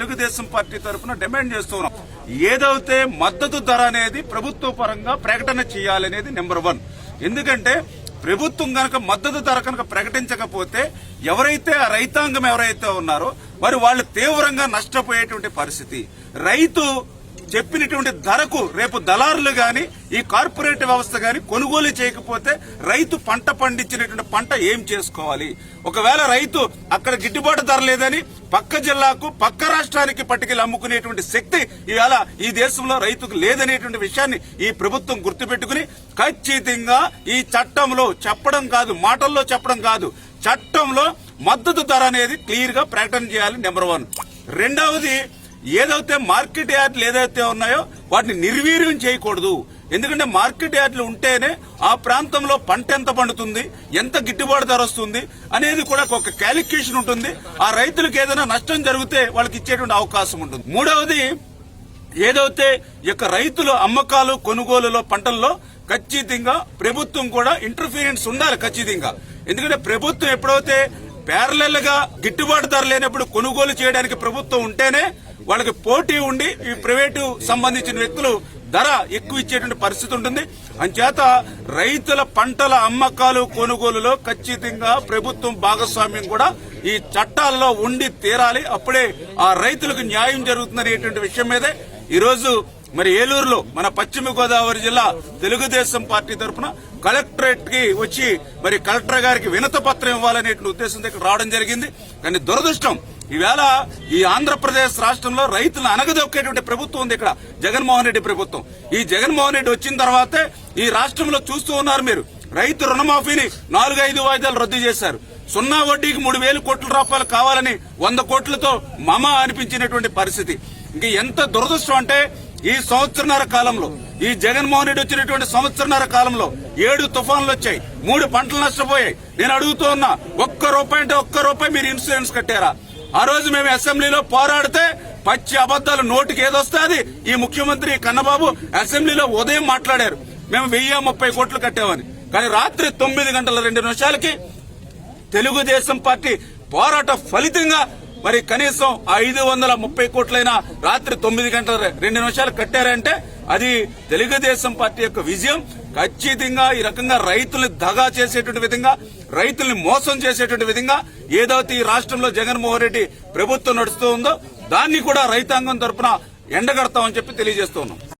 Telugu Desam party తరఫున demand చేస్తున్నాం. ఏదైతే మద్దతు ధర అనేది ప్రభుత్వ పరంగా ప్రకటన చేయాలనేది నెంబర్ వన్. ఎందుకంటే ప్రభుత్వం కనుక మద్దతు ధర కనుక ప్రకటించకపోతే ఎవరైతే ఆ రైతాంగం ఎవరైతే ఉన్నారో మరి వాళ్ళు తీవ్రంగా నష్టపోయేటువంటి పరిస్థితి. రైతు చెప్పినటువంటి ధరకు రేపు దళారులు గాని ఈ కార్పొరేట్ వ్యవస్థ గాని కొనుగోలు చేయకపోతే రైతు పంట పండించినటువంటి పంట ఏం చేసుకోవాలి? ఒకవేళ రైతు అక్కడ గిట్టుబాటు ధర లేదని పక్క జిల్లాకు పక్క రాష్ట్రానికి పట్టుకెళ్ళి అమ్ముకునేటువంటి శక్తి ఇవాళ ఈ దేశంలో రైతుకు లేదనేటువంటి విషయాన్ని ఈ ప్రభుత్వం గుర్తుపెట్టుకుని ఖచ్చితంగా ఈ చట్టంలో చెప్పడం కాదు మాటల్లో చెప్పడం కాదు. చట్టంలో మద్దతు ధర అనేది క్లియర్గా ప్రకటన చేయాలి నెంబర్ వన్. రెండవది ఏదైతే మార్కెట్ యార్డ్లు ఏదైతే ఉన్నాయో వాటిని నిర్వీర్యం చేయకూడదు. ఎందుకంటే మార్కెట్ యార్డ్లు ఉంటేనే ఆ ప్రాంతంలో పంట ఎంత పండుతుంది ఎంత గిట్టుబాటు ధర వస్తుంది అనేది కూడా ఒక క్యాలిక్యులేషన్ ఉంటుంది. ఆ రైతులకు ఏదైనా నష్టం జరిగితే వాళ్ళకి ఇచ్చేటువంటి అవకాశం ఉంటుంది. మూడవది ఏదైతే ఈ యొక్క రైతులు అమ్మకాలు కొనుగోలులో పంటల్లో ఖచ్చితంగా ప్రభుత్వం కూడా ఇంటర్ఫీరియన్స్ ఉండాలి ఖచ్చితంగా. ఎందుకంటే ప్రభుత్వం ఎప్పుడైతే ప్యారలెల్గా గిట్టుబాటు ధర లేనప్పుడు కొనుగోలు చేయడానికి ప్రభుత్వం ఉంటేనే వాళ్ళకి పోటీ ఉండి ఈ ప్రైవేటు సంబంధించిన వ్యక్తులు ధర ఎక్కువ ఇచ్చేటువంటి పరిస్థితి ఉంటుంది. అంచేత రైతుల పంటల అమ్మకాలు కొనుగోలులో ఖచ్చితంగా ప్రభుత్వం భాగస్వామ్యం కూడా ఈ చట్టాల్లో ఉండి తీరాలి. అప్పుడే ఆ రైతులకు న్యాయం జరుగుతుందనేటువంటి విషయం మీదే. ఈరోజు మరి ఏలూరులో మన పశ్చిమ గోదావరి జిల్లా తెలుగుదేశం పార్టీ తరఫున కలెక్టరేట్కి వచ్చి మరి కలెక్టర్ గారికి వినత పత్రం ఇవ్వాలనేటువంటి ఉద్దేశంతో ఇక్కడ రావడం జరిగింది. కానీ దురదృష్టం ఈవేళ ఈ ఆంధ్రప్రదేశ్ రాష్ట్రంలో రైతులను అనగదొక్కేటువంటి ప్రభుత్వం ఉంది ఇక్కడ జగన్మోహన్ రెడ్డి ప్రభుత్వం. ఈ జగన్మోహన్ రెడ్డి వచ్చిన తర్వాతే ఈ రాష్ట్రంలో చూస్తూ ఉన్నారు మీరు. రైతు రుణమాఫీని నాలుగు ఐదు వాయిదాలు రద్దు చేశారు. సున్నా వడ్డీకి మూడు వేలు కోట్ల రూపాయలు కావాలని వంద కోట్లతో మమ అనిపించినటువంటి పరిస్థితి. ఇంక ఎంత దురదృష్టం అంటే ఈ సంవత్సరన్నర కాలంలో ఈ జగన్మోహన్ రెడ్డి వచ్చినటువంటి సంవత్సరన్నర కాలంలో ఏడు తుఫాన్లు వచ్చాయి మూడు పంటలు నష్టపోయాయి. నేను అడుగుతూ ఉన్నా ఒక్క రూపాయి అంటే ఒక్క రూపాయి మీరు ఇన్సూరెన్స్ కట్టారా? ఆ రోజు మేము అసెంబ్లీలో పోరాడితే పచ్చి అబద్దాలు నోటికి ఏదొస్తాది? ఈ ముఖ్యమంత్రి కన్నబాబు అసెంబ్లీలో ఉదయం మాట్లాడారు. మేము వెయ్యి ముప్పై కోట్లు కట్టామని. కానీ రాత్రి తొమ్మిది గంటల రెండు నిమిషాలకి తెలుగుదేశం పార్టీ పోరాట ఫలితంగా మరి కనీసం ఐదు వందల ముప్పై కోట్లైనా రాత్రి తొమ్మిది గంటల రెండు నిమిషాలు కట్టారంటే అది తెలుగుదేశం పార్టీ యొక్క విజయం. ఖచ్చితంగా ఈ రకంగా రైతుల్ని దగా చేసేటువంటి విధంగా రైతుల్ని మోసం చేసేటువంటి విధంగా ఏదైతే ఈ రాష్ట్రంలో జగన్మోహన్ రెడ్డి ప్రభుత్వం నడుస్తూ ఉందో దాన్ని కూడా రైతాంగం తరఫున ఎండగడతామని చెప్పి తెలియజేస్తున్నాం